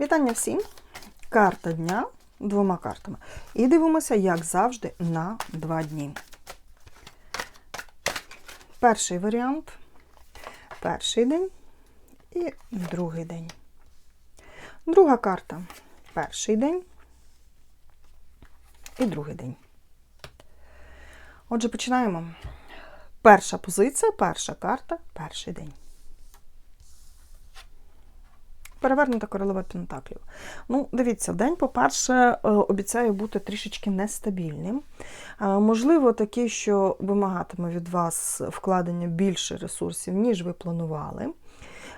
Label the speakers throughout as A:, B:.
A: Вітання всім! Карта дня двома картами. І дивимося, як завжди, на два дні. Перший варіант, перший день і другий день. Друга карта перший день і другий день. Отже, починаємо. Перша позиція, перша карта, перший день. Перевернута королева Пентаклів. Ну, дивіться, день, по-перше, е, обіцяє бути трішечки нестабільним. Е, Можливо, такий, що вимагатиме від вас вкладення більше ресурсів, ніж ви планували.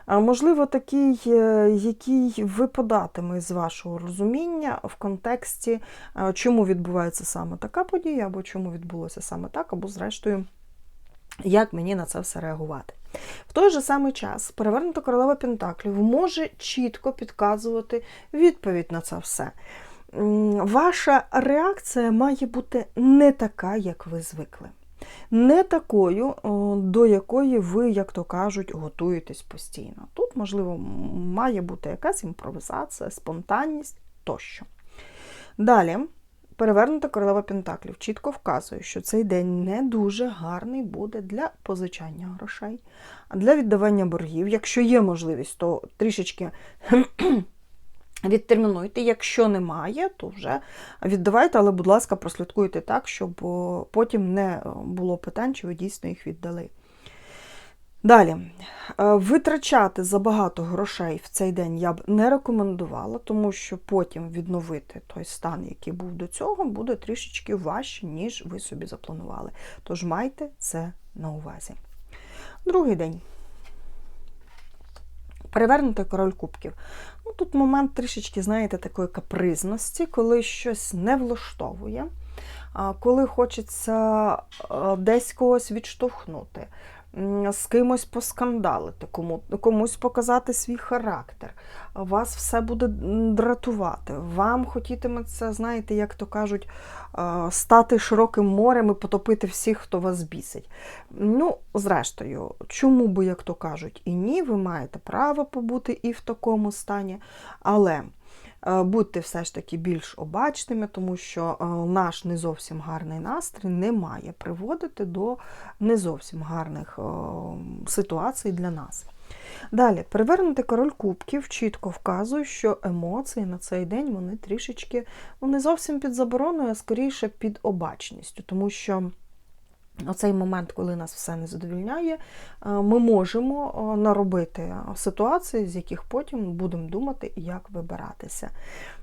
A: Можливо, такий, е, який випадатиме з вашого розуміння в контексті, чому відбувається саме така подія, або чому відбулося саме так, або, зрештою, як мені на це все реагувати. В той же самий час перевернута королева Пентаклів може чітко підказувати відповідь на це все. Ваша реакція має бути не така, як ви звикли. Не такою, до якої ви, як то кажуть, готуєтесь постійно. Тут, можливо, має бути якась імпровізація, спонтанність тощо. Далі, перевернута королева Пентаклів чітко вказує, що цей день не дуже гарний буде для позичання грошей, а для віддавання боргів. Якщо є можливість, то трішечки відтермінуйте. Якщо немає, то вже віддавайте, але, будь ласка, прослідкуйте так, щоб потім не було питань, чи ви дійсно їх віддали. Далі, Е, витрачати забагато грошей в цей день я б не рекомендувала, тому що потім відновити той стан, який був до цього, буде трішечки важче, ніж ви собі запланували. Тож майте це на увазі. Другий день. Перевернути король кубків. Ну, тут момент трішечки, знаєте, такої капризності, коли щось не влаштовує, коли хочеться десь когось відштовхнути, з кимось поскандалити, кому, комусь показати свій характер. Вас все буде дратувати. Вам хотітиметься, знаєте, як то кажуть, стати широким морем і потопити всіх, хто вас бісить. Ну, зрештою, чому би, як то кажуть, і ні, ви маєте право побути і в такому стані, але будьте все ж таки більш обачними, тому що е, наш не зовсім гарний настрій не має приводити до не зовсім гарних е, ситуацій для нас. Далі, перевернути король кубків чітко вказує, що емоції на цей день вони трішечки ну, не зовсім під забороною, а скоріше під обачністю, тому що. Оцей момент, коли нас все не задовільняє, е, ми можемо е, наробити ситуації, з яких потім будемо думати, як вибиратися.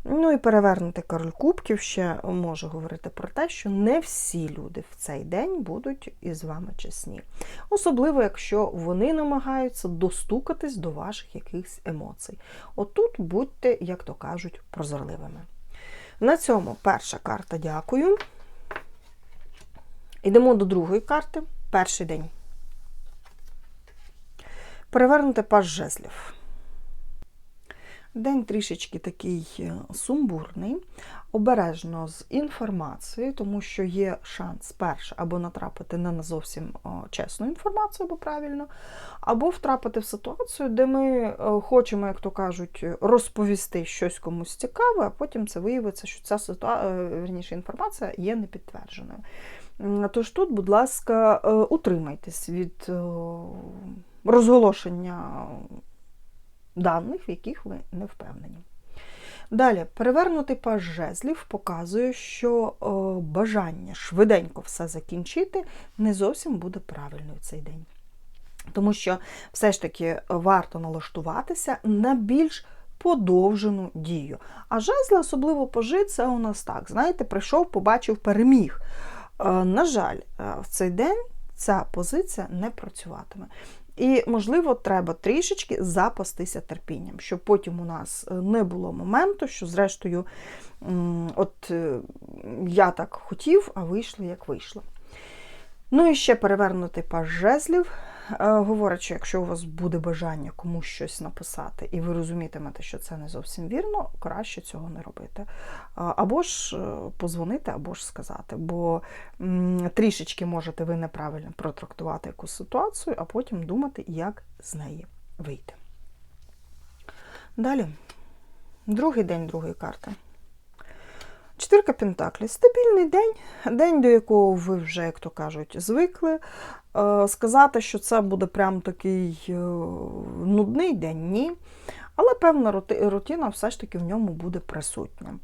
A: Ну і перевернути король кубків ще може говорити про те, що не всі люди в цей день будуть із вами чесні. Особливо, якщо вони намагаються достукатись до ваших якихось емоцій. Отут будьте, як то кажуть, прозорливими. На цьому перша карта дякую. Йдемо до другої карти. Перший день. Перевернути паж жезлів. День трішечки такий е, сумбурний, обережно з інформацією, тому що є шанс перше або натрапити не на зовсім чесну інформацію, або правильно, або втрапити в ситуацію, де ми е, хочемо, як то кажуть, розповісти щось комусь цікаве, а потім це виявиться, що ця ситуа... е, верніше, інформація є непідтвердженою. Тож тут, будь ласка, е, утримайтесь від е, розголошення даних, в яких ви не впевнені. Далі, перевернутий паж жезлів показує, що е, бажання швиденько все закінчити не зовсім буде правильною цей день. Тому що все ж таки варто налаштуватися на більш подовжену дію. А жезли, особливо пажи, це у нас так. Знаєте, прийшов, побачив, переміг. Е, На жаль, е, в цей день ця позиція не працюватиме. І, можливо, треба трішечки запастися терпінням, щоб потім у нас е, не було моменту, що, зрештою, от е, я так хотів, а вийшло, як вийшло. Ну і ще перевернути паж жезлів. Е, Говорить, що якщо у вас буде бажання комусь щось написати, і ви розумітимете, що це не зовсім вірно, краще цього не робити. Або ж е, позвонити, або ж сказати. Бо трішечки можете ви неправильно протрактувати якусь ситуацію, а потім думати, як з неї вийти. Далі. Другий день другої карти. Четвірка Пентаклів. Стабільний день, день, до якого ви вже, як то кажуть, звикли. Е, Сказати, що це буде прям такий е, нудний день, ні. Але певна рути- рутина все ж таки в ньому буде присутня.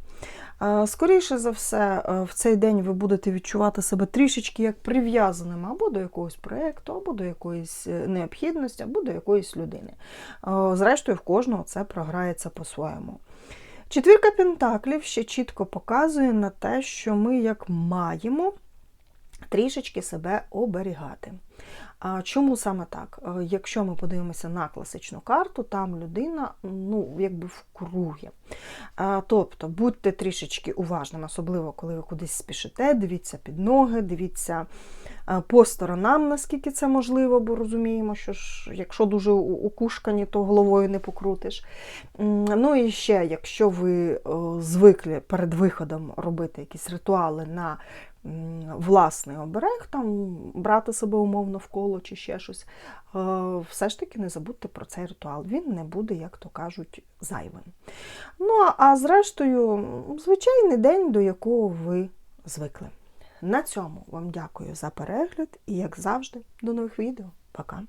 A: Е, Скоріше за все, в цей день ви будете відчувати себе трішечки як прив'язаним або до якогось проєкту, або до якоїсь необхідності, або до якоїсь людини. Зрештою, в кожного це програється по-своєму. Четвірка Пентаклів ще чітко показує на те, що ми як маємо трішечки себе оберігати. А чому саме так? Е, Якщо ми подивимося на класичну карту, там людина ну, якби в кругі. Тобто будьте трішечки уважними, особливо коли ви кудись спішите, дивіться під ноги, дивіться е, по сторонам, наскільки це можливо, бо розуміємо, що ж, якщо дуже укушкані, то головою не покрутиш. Ну і ще, якщо ви е, звикли перед виходом робити якісь ритуали на власний оберег, там брати себе умовно в коло чи ще щось, е, все ж таки не забудьте про цей ритуал. Він не буде, як то кажуть, зайвим. Ну, а зрештою, звичайний день, до якого ви звикли. На цьому вам дякую за перегляд і, як завжди, до нових відео. Пока!